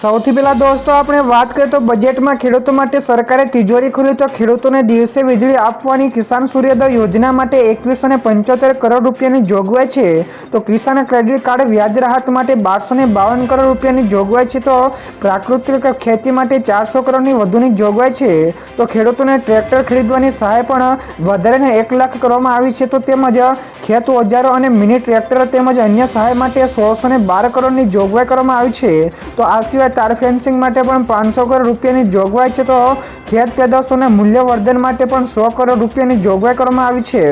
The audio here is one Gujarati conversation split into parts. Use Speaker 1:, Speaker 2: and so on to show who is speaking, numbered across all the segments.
Speaker 1: સૌથી પહેલાં દોસ્તો, આપણે વાત કરીએ તો બજેટમાં ખેડૂતો માટે સરકારે તિજોરી ખોલી તો ખેડૂતોને દિવસે વીજળી આપવાની કિસાન સૂર્યોદય યોજના માટે એકવીસો પંચોતેર કરોડ રૂપિયાની જોગવાઈ છે. તો કિસાન ક્રેડિટ કાર્ડ વ્યાજ રાહત માટે બારસો બાવન કરોડ રૂપિયાની જોગવાઈ છે. તો પ્રાકૃતિક ખેતી માટે ચારસો કરોડની વધુની જોગવાઈ છે. તો ખેડૂતોને ટ્રેક્ટર ખરીદવાની સહાય પણ વધારીને એક લાખ કરવામાં આવી છે. તો તેમજ ખેત ઓજારો અને મિની ટ્રેક્ટર તેમજ અન્ય સહાય માટે સોળસો બાર કરોડની જોગવાઈ કરવામાં આવી છે. તો આ સિવાય તાર ફેન્સિંગ માટે પણ પાંચસો કરોડ રૂપિયાની જોગવાઈ છે તો ખેત પેદાશોના મૂલ્યવર્ધન માટે પણ સો કરોડ રૂપિયાની જોગવાઈ કરવામાં આવી છે.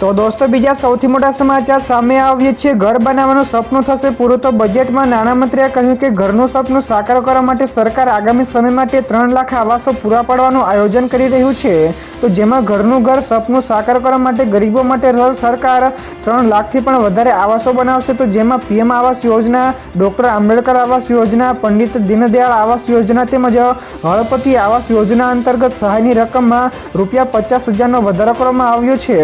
Speaker 1: તો દોસ્તો, બીજા સૌથી મોટા સમાચાર સામે આવ્યો છે. ઘર બનાવવાનું સપનું થશે પૂરું. તો બજેટમાં નાણામંત્રીએ કહ્યું કે ઘરનું સપનું સાકાર કરવા માટે સરકાર આગામી સમય માટે ત્રણ લાખ આવાસો પૂરા પાડવાનું આયોજન કરી રહ્યું છે. તો જેમાં ઘરનું ઘર સપનું સાકાર કરવા માટે ગરીબો માટે સરકાર ત્રણ લાખથી પણ વધારે આવાસો બનાવશે. તો જેમાં પીએમ આવાસ યોજના, ડૉક્ટર આંબેડકર આવાસ યોજના, પંડિત દીનદયાળ આવાસ યોજના તેમજ હળપતિ આવાસ યોજના અંતર્ગત સહાયની રકમમાં રૂપિયા પચાસ હજારનો વધારો કરવામાં આવ્યો છે.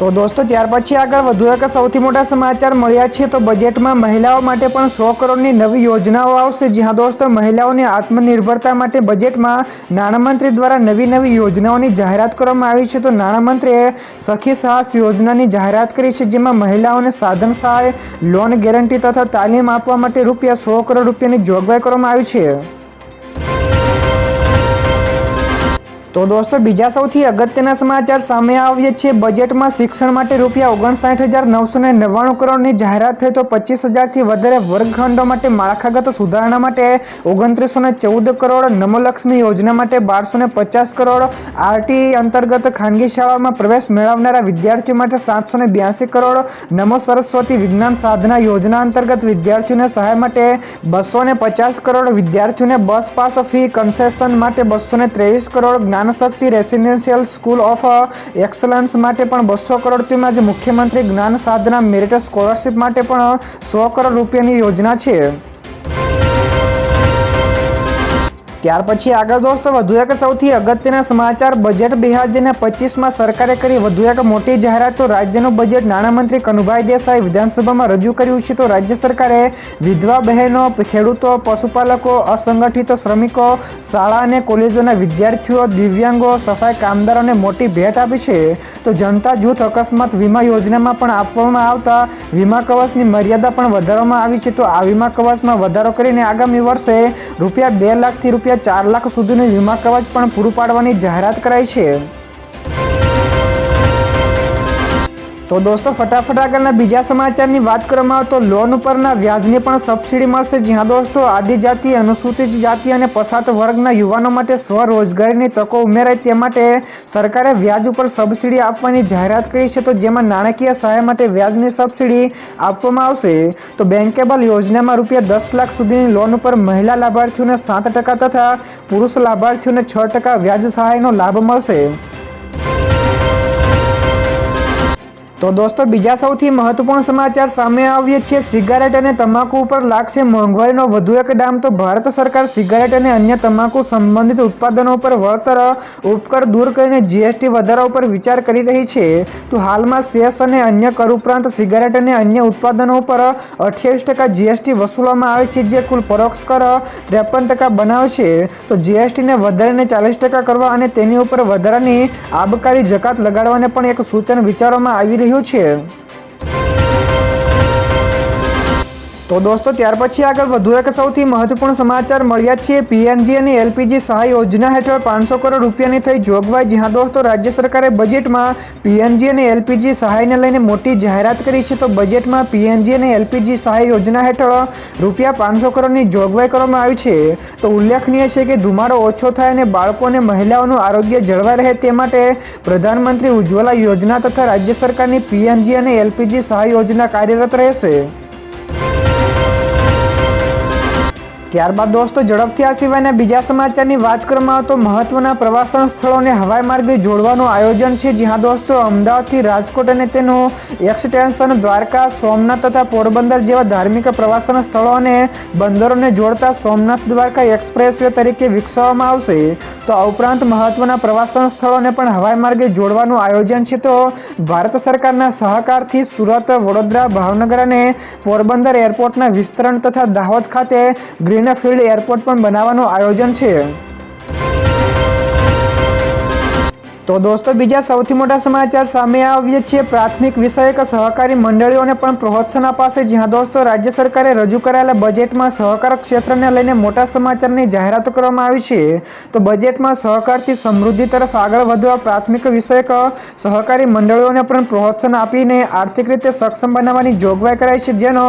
Speaker 1: તો દોસ્તો ત્યાર પછી આગળ વધુ એક સૌથી મોટા સમાચાર મળ્યા છે. તો બજેટમાં મહિલાઓ માટે પણ સો કરોડની નવી યોજનાઓ આવશે. જ્યાં દોસ્તો, મહિલાઓની આત્મનિર્ભરતા માટે બજેટમાં નાણામંત્રી દ્વારા નવી નવી યોજનાઓની જાહેરાત કરવામાં આવી છે. તો નાણામંત્રીએ સખી સાહસ યોજનાની જાહેરાત કરી છે, જેમાં મહિલાઓને સાધન સહાય, લોન ગેરંટી તથા તાલીમ આપવા માટે રૂપિયા સો કરોડ રૂપિયાની જોગવાઈ કરવામાં આવી છે. તો દોસ્તો, બીજા સૌથી અગત્યના સમાચાર સામે આવ્યા છે. બજેટમાં શિક્ષણ માટે રૂપિયા ઓગણસાઠ હજાર નવસો ને નવ્વાણું કરોડની જાહેરાત થઈ તો પચીસ હજારથી વધારે વર્ગખંડો માટે માળખાગત સુધારણા માટે ઓગણત્રીસો ને ચૌદ કરોડ, નમોલક્ષ્મી યોજના માટે બારસો ને પચાસ કરોડ, આરટી અંતર્ગત ખાનગી શાળામાં પ્રવેશ મેળવનારા વિદ્યાર્થીઓ માટે સાતસો ને બ્યાસી કરોડ, નમો સરસ્વતી વિજ્ઞાન સાધના યોજના અંતર્ગત વિદ્યાર્થીઓને સહાય માટે બસો ને પચાસ કરોડ, વિદ્યાર્થીઓને બસ પાસ ફી કન્સેશન માટે બસો ને ત્રેવીસ crore Gyanshakti residential school of excellence માટે પણ બસો કરોડ તેમજ મુખ્યમંત્રી જ્ઞાન સાધના મેરિટ સ્કોલરશિપ માટે પણ સો કરોડ રૂપિયાની યોજના છે. ત્યાર પછી આગળ દોસ્તો, વધુ એક સૌથી અગત્યના સમાચાર. બજેટ બે હજાર પચીસમાં સરકારે કરી વધુ એક મોટી જાહેરાત. તો રાજ્યનું બજેટ નાણામંત્રી કનુભાઈ દેસાઈ વિધાનસભામાં રજૂ કર્યું છે. તો રાજ્ય સરકારે વિધવા બહેનો, ખેડૂતો, પશુપાલકો, અસંગઠિત શ્રમિકો, શાળા અને કોલેજોના વિદ્યાર્થીઓ, દિવ્યાંગો, સફાઈ કામદારોને મોટી ભેટ આપી છે. તો જનતા જૂથ અકસ્માત વીમા યોજનામાં પણ આપવામાં આવતા વીમા કવચની મર્યાદા પણ વધારવામાં આવી છે. તો આ વીમા કવચમાં વધારો કરીને આગામી વર્ષે રૂપિયા બે લાખથી રૂપિયા ચાર લાખ સુધીનું વીમા કવચ પણ પૂરું પાડવાની જાહેરાત કરાઈ છે. તો દોસ્તો, ફટાફટ આગળના બીજા સમાચારની વાત કરવામાં આવે તો લોન ઉપરના વ્યાજની પણ સબસિડી મળશે. જ્યાં દોસ્તો, આદિજાતિ, અનુસૂચિત જાતિ અને પછાત વર્ગના યુવાનો માટે સ્વરોજગારીની તકો ઉમેરાય તે માટે સરકારે વ્યાજ ઉપર સબસિડી આપવાની જાહેરાત કરી છે. તો જેમાં નાણાકીય સહાય માટે વ્યાજની સબસિડી આપવામાં આવશે. તો બેન્કેબલ યોજનામાં રૂપિયા દસ લાખ સુધીની લોન ઉપર મહિલા લાભાર્થીઓને સાત ટકા તથા પુરુષ લાભાર્થીઓને છ ટકા વ્યાજ સહાયનો લાભ મળશે. તો દોસ્તો, બીજા સૌથી મહત્વપૂર્ણ સમાચાર સામે આવીએ છીએ સિગારેટ અને તમાકુ ઉપર લાગશે મોંઘવારીનો વધુ એક ડામ તો ભારત સરકાર સિગારેટ અને અન્ય તમાકુ સંબંધિત ઉત્પાદનો ઉપર વળતર, ઉપકર દૂર કરીને જીએસટી વધારા ઉપર વિચાર કરી રહી છે. તો હાલમાં સેસ અને અન્ય કર ઉપરાંત સિગારેટ અને અન્ય ઉત્પાદનો ઉપર અઠ્યાવીસ ટકા જીએસટી વસૂલવામાં આવે છે, જે કુલ પરોક્ષ કર ત્રેપન ટકા બનાવે છે તો જીએસટીને વધારીને ચાલીસ ટકા કરવા અને તેની ઉપર વધારાની આબકારી જકાત લગાડવાને પણ એક સૂચન વિચારવામાં આવી રહ્યું રહ્યું છે તો દોસ્તો, ત્યાર પછી આગળ વધુ એક સૌથી મહત્વપૂર્ણ સમાચાર મળ્યા છે. પીએનજી અને એલપીજી સહાય યોજના હેઠળ પાંચસો કરોડ રૂપિયાની થઈ જોગવાઈ જ્યાં દોસ્તો, રાજ્ય સરકારે બજેટમાં પીએનજી અને એલપીજી સહાયને લઈને મોટી જાહેરાત કરી છે. તો બજેટમાં પીએનજી અને એલપીજી સહાય યોજના હેઠળ રૂપિયા પાંચસો કરોડની જોગવાઈ કરવામાં આવી છે. તો ઉલ્લેખનીય છે કે ધુમાડો ઓછો થાય અને બાળકો અને મહિલાઓનું આરોગ્ય જળવાઈ રહે તે માટે પ્રધાનમંત્રી ઉજ્જવલા યોજના તથા રાજ્ય સરકારની પીએનજી અને એલપીજી સહાય યોજના કાર્યરત રહેશે. ત્યારબાદ દોસ્તો, ઝડપથી આ સિવાયના બીજા સમાચારની વાત કરવામાં તો મહત્વના પ્રવાસન સ્થળોને હવાઈ માર્ગે જોડવાનું આયોજન છે. જ્યાં દોસ્તો, અમદાવાદથી રાજકોટ અને તેનું એક્સટેન્શન દ્વારકા, સોમનાથ તથા પોરબંદર જેવા ધાર્મિક પ્રવાસન સ્થળો અને બંદરોને જોડતા સોમનાથ દ્વારકા એક્સપ્રેસવે તરીકે વિકસાવવામાં આવશે. તો આ ઉપરાંત મહત્વના પ્રવાસન સ્થળોને પણ હવાઈ માર્ગે જોડવાનું આયોજન છે. તો ભારત સરકારના સહકારથી સુરત, વડોદરા, ભાવનગર અને પોરબંદર એરપોર્ટના વિસ્તરણ તથા દાહોદ ખાતે ગ્રીનફિલ્ડ એરપોર્ટ પણ બનાવવાનું આયોજન છે. તો દોસ્તો, બીજા સૌથી મોટા સમાચાર સામે આવીએ છીએ પ્રાથમિક વિષયક સહકારી મંડળીઓને પણ પ્રોત્સાહન અપાશે. જ્યાં દોસ્તો, રાજ્ય સરકારે રજૂ કરાયેલા બજેટમાં સહકાર ક્ષેત્રને લઈને મોટા સમાચારની જાહેરાતો કરવામાં આવી છે. તો બજેટમાં સહકારથી સમૃદ્ધિ તરફ આગળ વધવા પ્રાથમિક વિષયક સહકારી મંડળીઓને પણ પ્રોત્સાહન આપીને આર્થિક રીતે સક્ષમ બનાવવાની જોગવાઈ કરાઈ છે. જેનો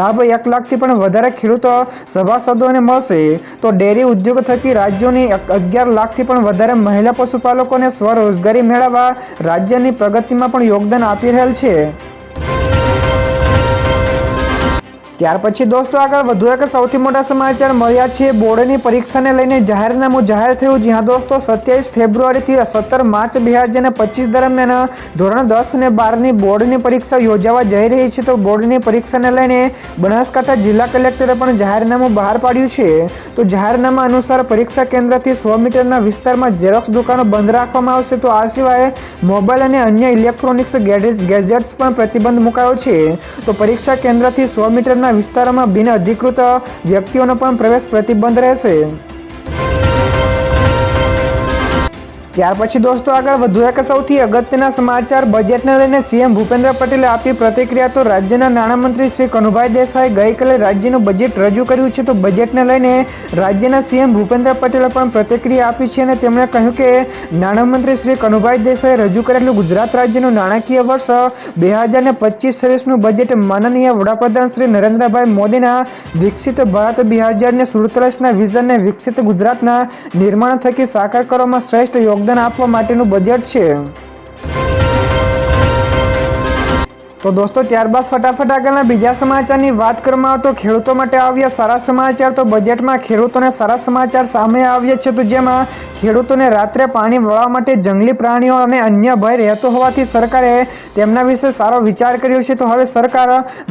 Speaker 1: લાભ એક લાખથી પણ વધારે ખેડૂતો સભાસદોને મળશે. તો ડેરી ઉદ્યોગ થકી રાજ્યોની અગિયાર લાખથી પણ વધારે મહિલા પશુપાલકોને સ્વરોજગારી મેળવવા રાજ્યની પ્રગતિમાં પણ યોગદાન આપી રહેલ છે. ત્યાર પછી દોસ્તો આગળ વધુ એક સૌથી મોટા સમાચાર મળ્યા છે. બોર્ડની પરીક્ષાને લઈને જાહેરનામું જાહેર થયું, જ્યાં દોસ્તો સત્યાવીસ ફેબ્રુઆરીથી સત્તર માર્ચ બે હજાર પચીસ દરમિયાન ધોરણ દસ અને બારની બોર્ડની પરીક્ષા યોજાવા જઈ રહી છે. તો બોર્ડની પરીક્ષાને લઈને બનાસકાંઠા જિલ્લા કલેક્ટરે પણ જાહેરનામું બહાર પાડ્યું છે. તો જાહેરનામા અનુસાર પરીક્ષા કેન્દ્રથી સો મીટરના વિસ્તારમાં ઝેરોક્સ દુકાનો બંધ રાખવામાં આવશે. તો આ સિવાય મોબાઈલ અને અન્ય ઇલેક્ટ્રોનિક્સ ગેજેટ્સ પણ પ્રતિબંધ મુકાયો છે. તો પરીક્ષા કેન્દ્રથી સો મીટરના વિસ્તારોમાં બિન અધિકૃત વ્યક્તિઓનો પણ પ્રવેશ પ્રતિબંધ રહેશે. ત્યાર પછી દોસ્તો આગળ વધુ એક સૌથી અગત્યના સમાચાર. બજેટને લઈને સીએમ ભૂપેન્દ્ર પટેલે આપી પ્રતિક્રિયા તો રાજ્યના નાણામંત્રી શ્રી કનુભાઈ દેસાઈ ગઈકાલે રાજ્યનું બજેટ રજૂ કર્યું છે. તો બજેટને લઈને રાજ્યના સીએમ ભૂપેન્દ્ર પટેલે પણ પ્રતિક્રિયા આપી છે અને તેમણે કહ્યું કે નાણામંત્રી શ્રી કનુભાઈ દેસાઈ રજૂ કરેલું ગુજરાત રાજ્યનું નાણાકીય વર્ષ બે હજાર ને પચીસ છવ્વીસનું બજેટ માનનીય વડાપ્રધાન શ્રી નરેન્દ્રભાઈ મોદીના વિકસિત ભારત બે હજાર ને સુડતાલીસના વિઝનને વિકસિત ગુજરાતના નિર્માણ થકી સાકાર કરવામાં શ્રેષ્ઠ યોગદાન આપવા માટેનું બજેટ છે. તો દોસ્તો, ત્યારબાદ ફટાફટ આગળના બીજા સમાચારની વાત કરવામાં આવે તો ખેડૂતો માટે આવ્યા સારા સમાચાર. તો બજેટમાં ખેડૂતોને સારા સમાચાર સામે આવ્યા છે તો જેમાં ખેડૂતોને રાત્રે પાણી વળવા માટે જંગલી પ્રાણીઓ અને અન્ય ભય રહેતો હોવાથી સરકારે તેમના વિશે સારો વિચાર કર્યો છે. તો હવે સરકાર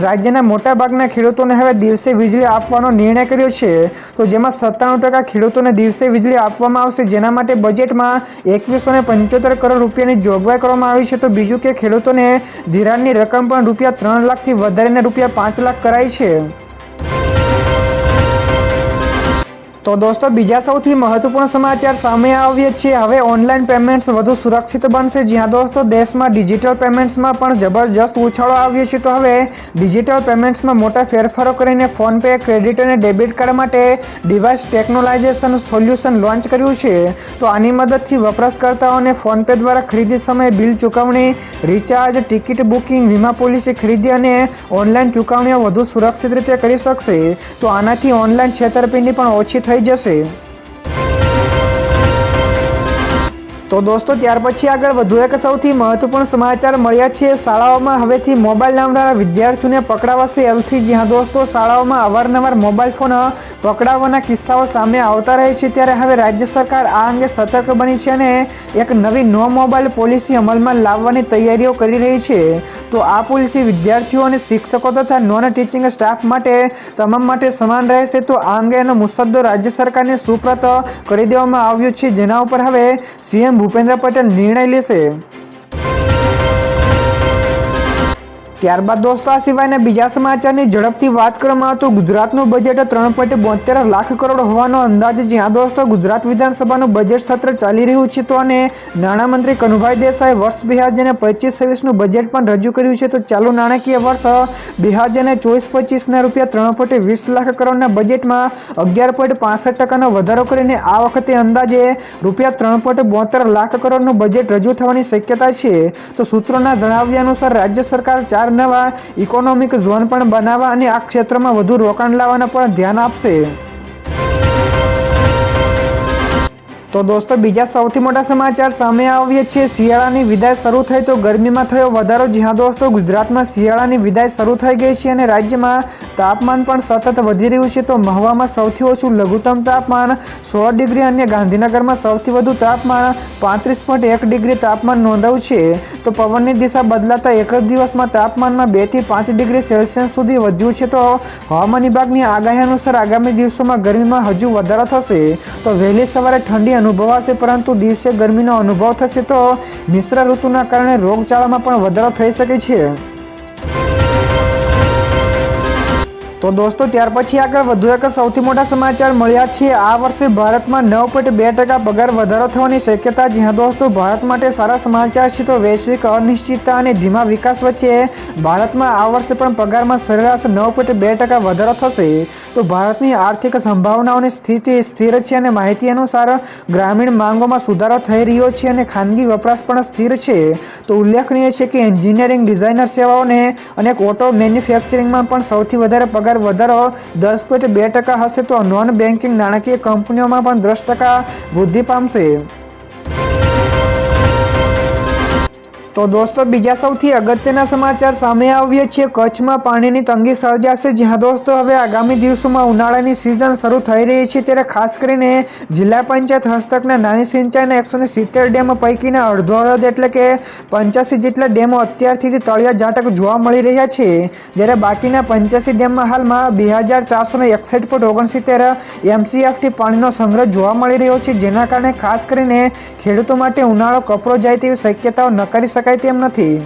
Speaker 1: રાજ્યના મોટાભાગના ખેડૂતોને હવે દિવસે વીજળી આપવાનો નિર્ણય કર્યો છે. તો જેમાં સત્તાણું ટકા ખેડૂતોને દિવસે વીજળી આપવામાં આવશે. જેના માટે બજેટમાં એકવીસો ને પંચોતેર કરોડ રૂપિયાની જોગવાઈ કરવામાં આવી છે. તો બીજું કે ખેડૂતોને ધિરાણની રકમ પણ રૂપિયા ત્રણ લાખથી વધારીને રૂપિયા પાંચ લાખ કરાઈ છે. તો દોસ્તો, બીજા સૌથી મહત્વપૂર્ણ સમાચાર સામે આવ્યા છે હવે ઓનલાઈન પેમેન્ટ્સ વધુ સુરક્ષિત બનશે. જ્યાં દોસ્તો, દેશમાં ડિજિટલ પેમેન્ટ્સમાં પણ જબરજસ્ત ઉછાળો આવ્યો છે. તો હવે ડિજિટલ પેમેન્ટ્સમાં મોટા ફેરફારો કરીને ફોનપે ક્રેડિટ અને ડેબિટ કાર્ડ માટે ડિવાઇસ ટેકનોલાઇઝેશન સોલ્યુશન લોન્ચ કર્યું છે. તો આની મદદથી વપરાશકર્તાઓને ફોનપે દ્વારા ખરીદી સમયે બિલ ચૂકવણી રિચાર્જ ટિકિટ બુકિંગ વીમા પોલિસી ખરીદી અને ઓનલાઈન ચૂકવણીઓ વધુ સુરક્ષિત રીતે કરી શકશે. તો આનાથી ઓનલાઈન છેતરપિંડી પણ ઓછી થઈ rede AG. તો દોસ્તો, ત્યાર પછી આગળ વધુ એક સૌથી મહત્વપૂર્ણ સમાચાર મળ્યા છે. શાળાઓમાં હવેથી મોબાઈલ લાવનારા વિદ્યાર્થીઓને પકડાવાશે એલસી જ્યાં દોસ્તો, શાળાઓમાં અવારનવાર મોબાઈલ ફોન પકડાવવાના કિસ્સાઓ સામે આવતા રહે છે. ત્યારે હવે રાજ્ય સરકાર આ અંગે સતર્ક બની છે અને એક નવી નો મોબાઈલ પોલિસી અમલમાં લાવવાની તૈયારીઓ કરી રહી છે. તો આ પોલિસી વિદ્યાર્થીઓ અને શિક્ષકો તથા નોન ટીચિંગ સ્ટાફ માટે તમામ માટે સમાન રહેશે. તો આ અંગેનો મુસદ્દો રાજ્ય સરકારને સુપ્રત કરી દેવામાં આવ્યો છે. જેના ઉપર હવે સીએમ ભૂપેન્દ્ર પટેલ નિર્ણય લેશે ત્યારબાદ દોસ્તો, આ સિવાયના બીજા સમાચારની ઝડપથી વાત કરવામાં તો ગુજરાતનું બજેટ ત્રણ પોઈન્ટ બોતેર લાખ કરોડ હોવાનો અંદાજ. જ્યાં દોસ્તો, ગુજરાત વિધાનસભાનું બજેટ સત્ર ચાલી રહ્યું છે તો અને નાણામંત્રી કનુભાઈ દેસાઈ વર્ષ બે હજાર પચીસ છવ્વીસનું બજેટ પણ રજૂ કર્યું છે તો ચાલુ નાણાકીય વર્ષ બે હજાર ચોવીસ પચીસના રૂપિયા ત્રણ પોઈન્ટ વીસ લાખ કરોડના બજેટમાં અગિયાર પોઈન્ટ પાસઠ ટકાનો વધારો કરીને આ વખતે અંદાજે રૂપિયા ત્રણ પોઈન્ટ બોતેર લાખ કરોડનું બજેટ રજૂ થવાની શક્યતા છે. તો સૂત્રોના જણાવ્યા અનુસાર રાજ્ય સરકાર ચાર નવા ઇકોનોમિક ઝોન પણ બનાવવા અને આ ક્ષેત્રમાં વધુ રોકાણ લાવવાના પણ ધ્યાન આપશે. તો દોસ્તો, બીજા સૌથી મોટા સમાચાર સામે આવીએ છીએ. શિયાળાની વિદાય શરૂ થઈ તો ગરમીમાં થયો વધારો. જ્યાં દોસ્તો, ગુજરાતમાં શિયાળાની વિદાય શરૂ થઈ ગઈ છે અને રાજ્યમાં તાપમાન પણ સતત વધી રહ્યું છે. તો મહુવામાં સૌથી ઓછું લઘુત્તમ તાપમાન સોળ ડિગ્રી અને ગાંધીનગરમાં સૌથી વધુ તાપમાન પાંત્રીસ પોઈન્ટ એક ડિગ્રી તાપમાન નોંધાયું છે. તો પવનની દિશા બદલાતા એક જ દિવસમાં તાપમાનમાં બેથી પાંચ ડિગ્રી સેલ્સિયસ સુધી વધ્યું છે. તો હવામાન વિભાગની આગાહી અનુસાર આગામી દિવસોમાં ગરમીમાં હજુ વધારો થશે. તો વહેલી સવારે ઠંડી અનુભવાશે, પરંતુ દિવસે ગરમીનો અનુભવ થશે તો મિશ્ર ઋતુના કારણે રોગચાળામાં પણ વધારો થઈ શકે છે. તો દોસ્તો, ત્યાર પછી આગળ વધુ એક સૌથી મોટા સમાચાર મળ્યા છે. આ વર્ષે ભારતમાં નવ પોઈન્ટ બે ટકા પગાર વધારો થવાની શક્યતા જ્યાં દોસ્તો, ભારત માટે સારા સમાચાર છે તો વૈશ્વિક અનિશ્ચિતતા અને ધીમા વિકાસ વચ્ચે ભારતમાં આ વર્ષે પણ પગારમાં સરેરાશ નવ પોઈન્ટ બે ટકા વધારો થશે. તો ભારતની આર્થિક સંભાવનાઓની સ્થિતિ સ્થિર છે અને માહિતી અનુસાર ગ્રામીણ માંગોમાં સુધારો થઈ રહ્યો છે અને ખાનગી વપરાશ પણ સ્થિર છે. તો ઉલ્લેખનીય છે કે એન્જિનિયરિંગ ડિઝાઇનર સેવાઓને અને ઓટો મેન્યુફેક્ચરિંગમાં પણ સૌથી વધારે પગાર વધારો, દસ પોઈન્ટ બે ટકા હશે તો નોન બેન્કિંગ નાણાકીય કંપનીઓમાં પણ દસ ટકા વૃદ્ધિ પામશે. તો દોસ્તો, બીજા સૌથી અગત્યના સમાચાર સામે આવીએ છીએ કચ્છમાં પાણીની તંગી સર્જાશે. જ્યાં દોસ્તો, હવે આગામી દિવસોમાં ઉનાળાની સિઝન શરૂ થઈ રહી છે ત્યારે ખાસ કરીને જિલ્લા પંચાયત હસ્તકના નાની સિંચાઈના એકસો ને સિત્તેર ડેમો પૈકીના અડધો અડધ એટલે કે પંચ્યાસી જેટલા ડેમો અત્યારથી જ તળિયા ઝાટક જોવા મળી રહ્યા છે. જ્યારે બાકીના પંચ્યાસી ડેમમાં હાલમાં બે હજાર ચારસો એકસઠ પોઈન્ટ ઓગણસિત્તેર એમસીએફટી પાણીનો સંગ્રહ જોવા મળી રહ્યો છે. જેના કારણે ખાસ કરીને ખેડૂતો માટે ઉનાળો કપરો જાય તેવી શક્યતાઓ નકારી શકાય તેમ નથી.